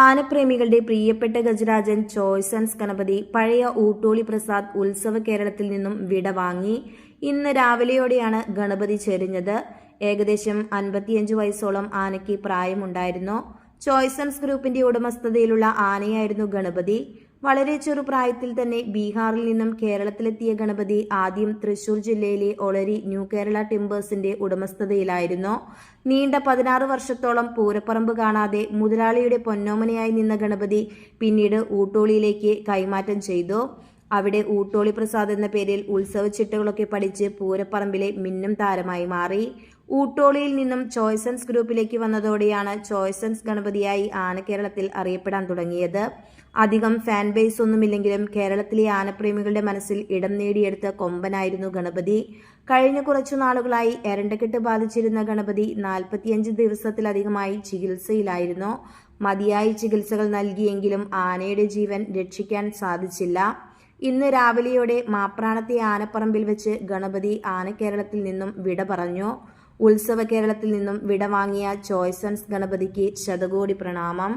ആനപ്രേമികളുടെ പ്രിയപ്പെട്ട ഗജരാജൻ ചോയ്സൻസ് ഗണപതി പഴയ ഊട്ടോളി പ്രസാദ് ഉത്സവ കേരളത്തിൽ നിന്നും വിട വാങ്ങി. ഇന്ന് രാവിലെയോടെയാണ് ഗണപതി ചെരിഞ്ഞത് ഏകദേശം അൻപത്തിയഞ്ച് വയസ്സോളം ആനയ്ക്ക് പ്രായമുണ്ടായിരുന്നു. ചോയ്സൺസ് ഗ്രൂപ്പിന്റെ ഉടമസ്ഥതയിലുള്ള ആനയായിരുന്നു ഗണപതി. വളരെ ചെറുപ്രായത്തിൽ തന്നെ ബീഹാറിൽ നിന്നും കേരളത്തിലെത്തിയ ഗണപതി ആദ്യം തൃശൂർ ജില്ലയിലെ ഒളരി ന്യൂ കേരള ടിമ്പേഴ്സിന്റെ ഉടമസ്ഥതയിലായിരുന്നു. നീണ്ട പതിനാറ് വർഷത്തോളം പൂരപ്പറമ്പ് കാണാതെ മുതലാളിയുടെ പൊന്നോമനയായി നിന്ന ഗണപതി പിന്നീട് ഊട്ടോളിയിലേക്ക് കൈമാറ്റം ചെയ്തു. അവിടെ ഊട്ടോളി പ്രസാദ് എന്ന പേരിൽ ഉത്സവ ചിട്ടകളൊക്കെ പഠിച്ച് പൂരപ്പറമ്പിലെ മിന്നും താരമായി മാറി. ഊട്ടോളിയിൽ നിന്നും ചോയ്സൻസ് ഗ്രൂപ്പിലേക്ക് വന്നതോടെയാണ് ചോയ്സൻസ് ഗണപതിയായി ആന കേരളത്തിൽ അറിയപ്പെടാൻ തുടങ്ങിയത്. അധികം ഫാൻ ബേസ് ഒന്നുമില്ലെങ്കിലും കേരളത്തിലെ ആനപ്രേമികളുടെ മനസ്സിൽ ഇടം നേടിയെടുത്ത കൊമ്പനായിരുന്നു ഗണപതി. കഴിഞ്ഞ കുറച്ചു നാളുകളായി എരണ്ടക്കെട്ട് ബാധിച്ചിരുന്ന ഗണപതി നാൽപ്പത്തിയഞ്ച് ദിവസത്തിലധികമായി ചികിത്സയിലായിരുന്നു. മതിയായ ചികിത്സകൾ നൽകിയെങ്കിലും ആനയുടെ ജീവൻ രക്ഷിക്കാൻ സാധിച്ചില്ല. ഇന്ന് രാവിലെയോടെ മാപ്രാണത്തെ ആനപ്പറമ്പിൽ വെച്ച് ഗണപതി ആനക്കേരളത്തിൽ നിന്നും വിട പറഞ്ഞു. ഉത്സവ കേരളത്തിൽ നിന്നും വിട വാങ്ങിയ ചോയ്സൺസ് ഗണപതിക്ക് ശതകോടി പ്രണാമം.